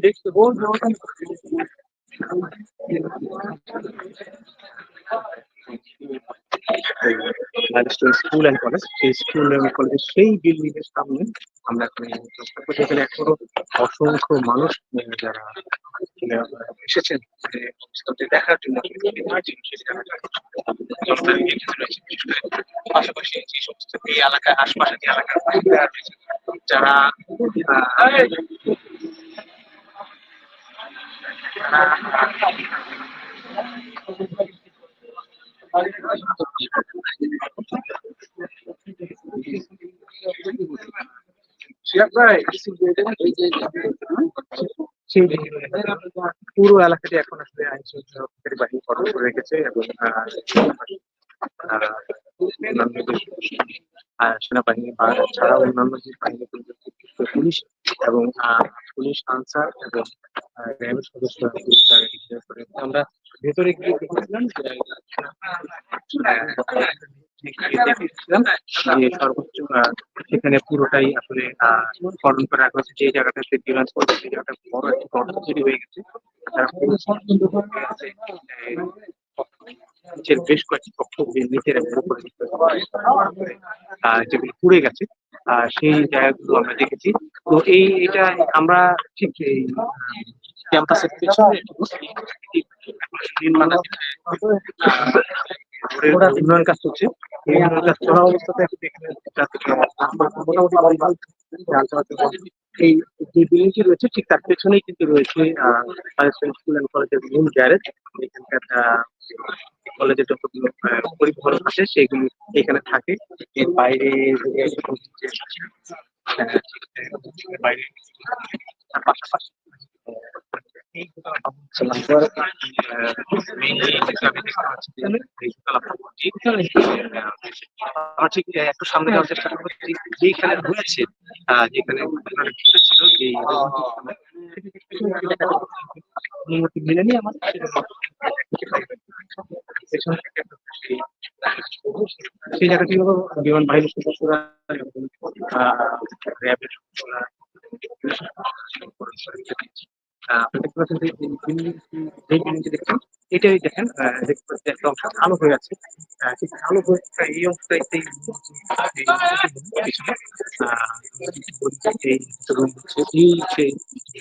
দেখছ school and college সেই school and কলেজের সেই বিল্ডিং এর সামনে আমরা এখন। এখানে অসংখ্য মানুষ যারা এসেছেন দেখার জন্য পাশাপাশি যে সমস্ত এই এলাকায় আশপাশে যে এলাকার বাসিন্দারা রয়েছে, যারা সেই পুরো এলাকাটি এখন আসলে আইন শৃঙ্খলা বাহিনী কঠোর করে রেখেছে এবং সেনাবাহিনী বা ছাড়া অন্যান্য যে বাহিনী পুলিশ এবং পুলিশ আনসার এবং র্যাবের সদস্যরা। আমরা ভেতরে গিয়ে দেখেছিলাম সর্বোচ্চ সেখানে পুরোটাই আসলে খনন করে রাখা হয়েছে। যে জায়গাটাতে ডিমান্ড করছে সেই জায়গাটা বড় একটা গর্ত তৈরি হয়ে গেছে। বেশ কয়েকটি কক্ষ নিচের যেগুলো পুড়ে গেছে। সেই জায়গাগুলো আমরা দেখেছি। তো এই, এটা আমরা ঠিক এই ক্যাম্পাসের পেছনে আহ, রোডের উন্নয়ন কাজ চলছে এই উন্নয়ন কাজ চলা অবস্থাতে মোটামুটি ভালো যান চলাচল করে। এই যে বিল্ডিংটি রয়েছে ঠিক তার পেছনেই কিন্তু রয়েছে স্কুল অ্যান্ড কলেজের মূল গ্যারেজ এখানকার কলেজের যতগুলো পরিবহন আছে সেগুলো এখানে থাকে। এর বাইরে বাইরে পাশাপাশি যেখানে আহ, যেখানে একটা সেই- জায়গাটি বিমান বাহিনীর সদস্যরা র্যাবের সদস্যরা আহ, আপনি দেখতে পাচ্ছেন যে দেখছেন এটাই দেখেন দেখতে পাচ্ছেন একটা অংশ আলো হয়ে আছে। ঠিক এই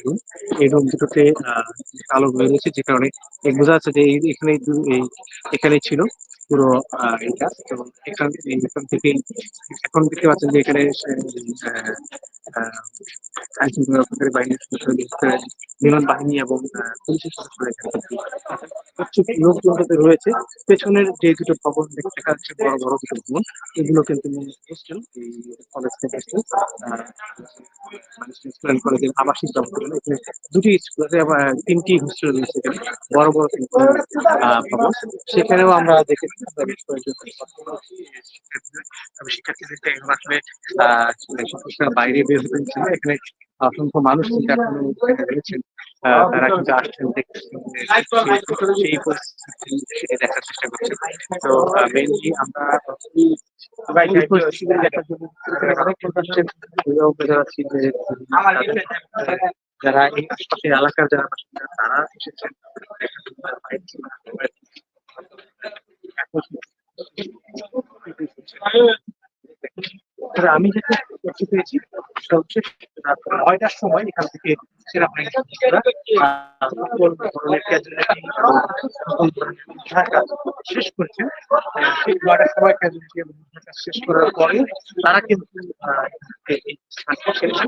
রুম এই রুম দুটোতে যে কারণে বোঝা যাচ্ছে যে এখানে এই এখানে ছিল। পুরো এইটা তো এখান এখান থেকে এখন দেখতে পাচ্ছেন যে এখানে আহ, আহ, আইন শৃঙ্খলা রক্ষাকারী বাহিনীর সদস্যরা বিশেষ করে বিমান বাহিনী এবং পুলিশের সদস্যরা এখানে কিন্তু রয়েছে। পেছনের যে দুটো ভবন দেখা যাচ্ছে বড় বড় দুটো ভবন এগুলো কিন্তু এই কলেজ হোস্টেল স্কুল কলেজের আবাসিক এখানে দুটি স্কুলে আবার তিনটি হোস্টেল রয়েছে বড় বড় ভবন। সেখানেও আমরা দেখেছি বেশ কয়েকজন তবে শিক্ষার্থীদের এখন আসলে বাইরে বের হতে দিচ্ছে এখানে অসংখ্য মানুষ কিন্তু এখনও রয়েছেন তারা কিন্তু আসছেন সেই- পরিস্থিতি দেখার চেষ্টা করছেন তো মেনলি আমরা যারা এই এলাকার যারা তারা এসেছেন দেখার জন্য তারা বাইরে ছিলেন। তবে আমি যেটা দেখতে পেয়েছি সেটা হচ্ছে নয়টার সময় এখান থেকে কাজ শেষ করেছেন আহ, নয়টার সময় casualty এবং কাজ শেষ করার পরে তারা কিন্তু এই স্থানটি ছেড়েছেন।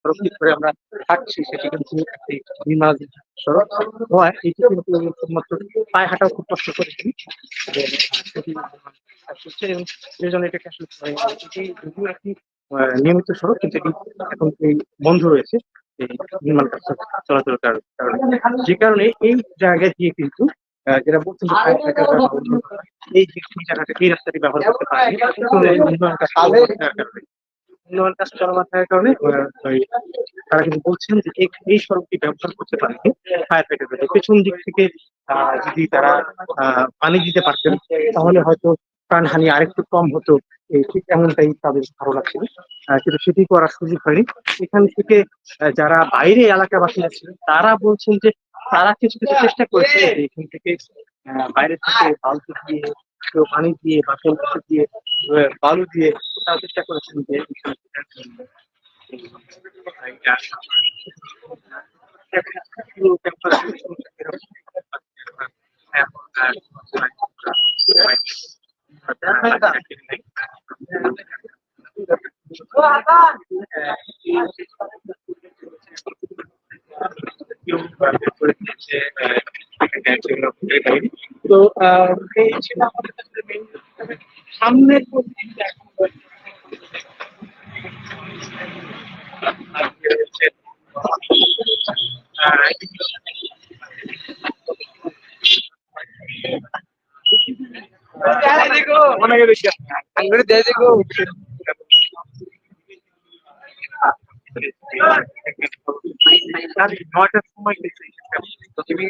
সড়কটি ধরে আমরা হাঁটছি, সেটি কিন্তু একটি নির্মাণ সড়ক। হওয়ায় এটি কিন্তু শুধুমাত্র পায়ে হাঁটাও খুব কষ্ট করেছি। এবং সেটি কাজ করছে এবং সেই জন্য এটাকে আসলে যদিও একটি নিয়মিত সড়ক, কিন্তু এটি এখন এই বন্ধ রয়েছে এই নির্মাণ কাজ চলাচল কারণে। যে কারণে এই জায়গায় দিয়ে কিন্তু যেটা বলছেন এই জায়গাটা, এই রাস্তাটি ব্যবহার করতে পারে উন্নয়ন কাজ উন্নয়ন কাজ চলমান থাকার কারণে তারা কিন্তু বলছেন যে এই সড়কটি ব্যবহার করতে পারেনি ফায়ার ফাইটাররা পেছন দিক থেকে যদি তারা পানি দিতে পারতেন, তাহলে হয়তো প্রাণহানি আরেকটু কম হতো। ঠিক এমনটাই তাদের ধারণা ছিল। কিন্তু সেটি করার সুযোগ হয়নি। এখান থেকে যারা বাইরে এলাকাবাসীরা ছিলেন তারা বলছেন যে তারা কিছু কিছু চেষ্টা করেছে এখান থেকে বাইরে থেকে বালতি দিয়ে কেউ পানি দিয়ে বা কেউ দিয়ে বালু দিয়ে তারা চেষ্টা করেছেন যে থেকে, আহ, তো এই ছিল আমাদের কাছে। তবে সামনের পরিস্থিতিটা এখন নয়টার সময় তো তুমি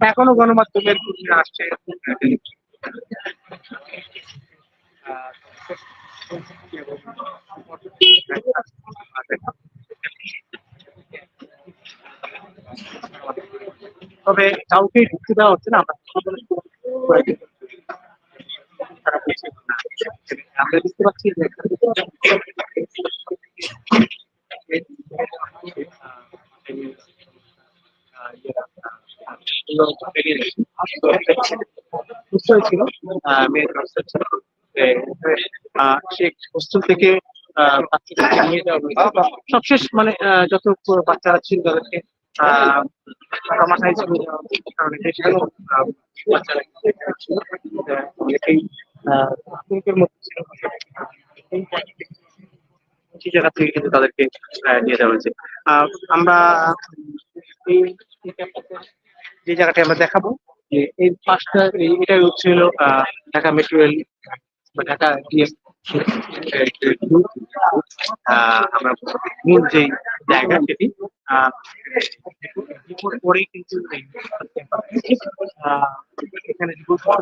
এখনও গণমাধ্যমের আসছে। তবে কাউকে ঢুকতে দেওয়া হচ্ছে না, আমরা। আমরা বুঝতে যে ছিল হোস্টেল থেকে নিয়ে যাওয়া সবশেষ মানে যত বাচ্চারা ছিল তাদেরকে হয়েছে। কারণ বেশ জায়গা থেকে কিন্তু তাদেরকে নিয়ে যাওয়া হয়েছে আমরা যে জায়গাটা আমরা দেখাবো যে এই পাঁচটা এটাই হচ্ছে হলো ঢাকা মেট্রো বা ঢাকা আমরা মূল যে জায়গা সেটি আহ, দুপুর পরেই কিন্তু এখানে সেটি।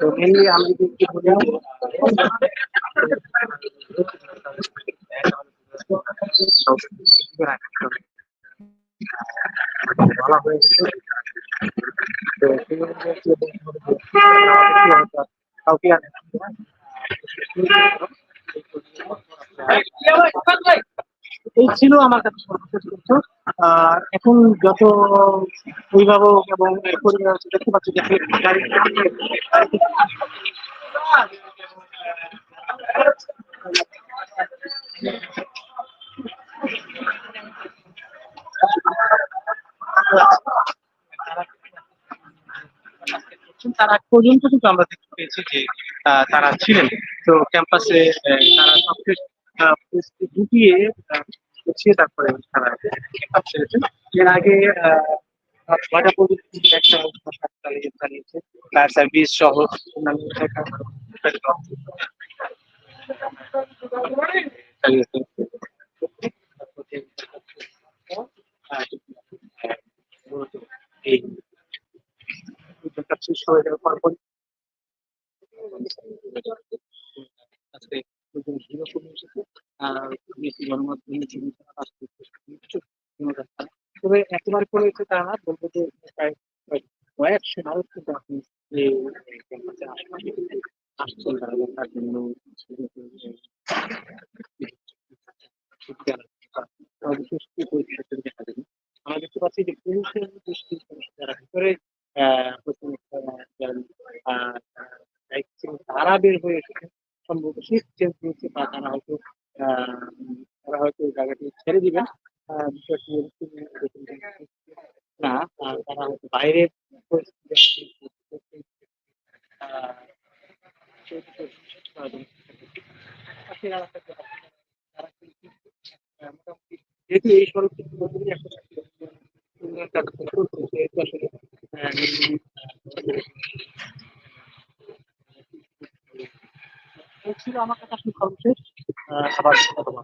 তো মেনলি আমি যদি একটু বলি তো সেই বলতে হবে? কাউকে আর এই ছিল আমার কাছে সর্বশেষ তথ্য আর এখন যত অভিভাবক এবং পরিবার দেখতে পাচ্ছি যে তার পর্যন্ত কিন্তু আমরা দেখতে পেয়েছি যে তারা ছিলেন। তো ক্যাম্পাসে তারা সবকে আহ, পরিস্থিতি গুটিয়ে গুছিয়ে তারপরে তারা ক্যাম্পাস এর আগে বাজার প্রযুক্তি একটা সার্ভিস সহ অন্যান্য এই হয়ে যাওয়ার পর আজকে নতুন হিরো কমে এসেছে আর বেশি গণমাধ্যমে কিছু কোনো তবে একেবারে করে হচ্ছে তা না বলব যে কয়েকশো মানুষ কিন্তু আপনি দেখার জন্য দেখা পাচ্ছি যে যারা ভিতরে তারা বের হয়ে এসেছে। সম্ভবত শীত চেঞ্জ হয়েছে বা তারা হয়তো তারা হয়তো এই জায়গাটি ছেড়ে দিবেন বিষয়টি না তারা হয়তো আহ, যেহেতু এই আসলে আমার আসলে সর্বশেষ আবার কথা।